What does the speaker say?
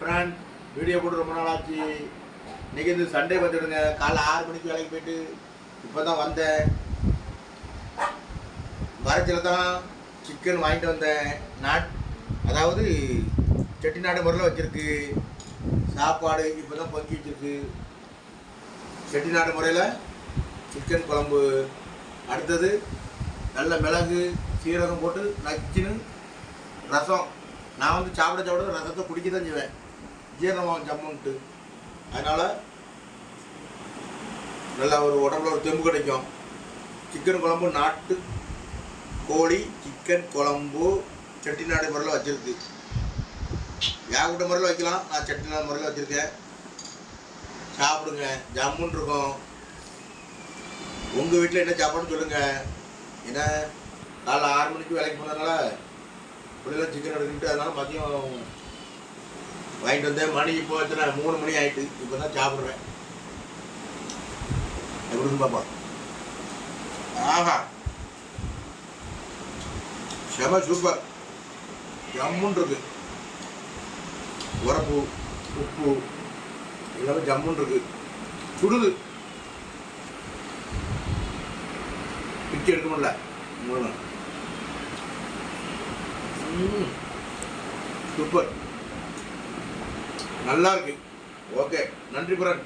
Friend video போட்டு ரொம்ப நாள் ஆச்சு இன்றைக்கி இந்த சண்டே வந்துடுங்க. காலைல ஆறு மணிக்கு வேலைக்கு போயிட்டு இப்போ தான் வந்தேன். வரத்தில் தான் சிக்கன் வாங்கிட்டு வந்தேன். நாட் அதாவது செட்டிநாடு முறையில் வச்சுருக்கு. சாப்பாடு இப்போ தான் பொங்கி வச்சுருக்கு. செட்டிநாடு முறையில் சிக்கன் குழம்பு. அடுத்தது நல்ல மிளகு சீரகம் போட்டு நச்சுன்னு ரசம். நான் வந்து சாப்பிட சாப்பிட ரசத்தை குடிக்க தான் செய்வேன். ஜீரணமாகும் ஜம்முன்ட்டு அதனால் நல்லா ஒரு உடம்புல ஒரு தெம்பு கிடைக்கும். சிக்கன் குழம்பு நாட்டு கோழி சிக்கன் குழம்பு செட்டிநாடு முறையில் வச்சுருக்கு. யாகூட்ட முறையில் வைக்கலாம். நான் செட்டிநாடு முறையில் வச்சுருக்கேன். சாப்பிடுங்க. ஜம்முன் இருக்கும். உங்கள் வீட்டில் என்ன சாப்பாடுன்னு சொல்லுங்கள் ஏன்னா காலைல ஆறு மணிக்கு வேலைக்கு போனதுனால இப்படிலாம் சிக்கன் எடுக்கிட்டு அதனால மதியம் வாங்கிட்டு வந்தேன் மணிக்கு இப்போ மூணு மணி ஆயிட்டு. இப்போ தான் சாப்பிட்றேன் எப்படின்னு பாப்பா. ஆஹா. செம சூப்பர் ஜம்முன் இருக்கு. உரப்பு உப்பு எல்லாமே ஜம்முன் இருக்கு. சுடுது. பிச்சு எடுக்க முடியல. மூணு. சூப்பர் நல்லா இருக்கு ஓகே நன்றி புரன்.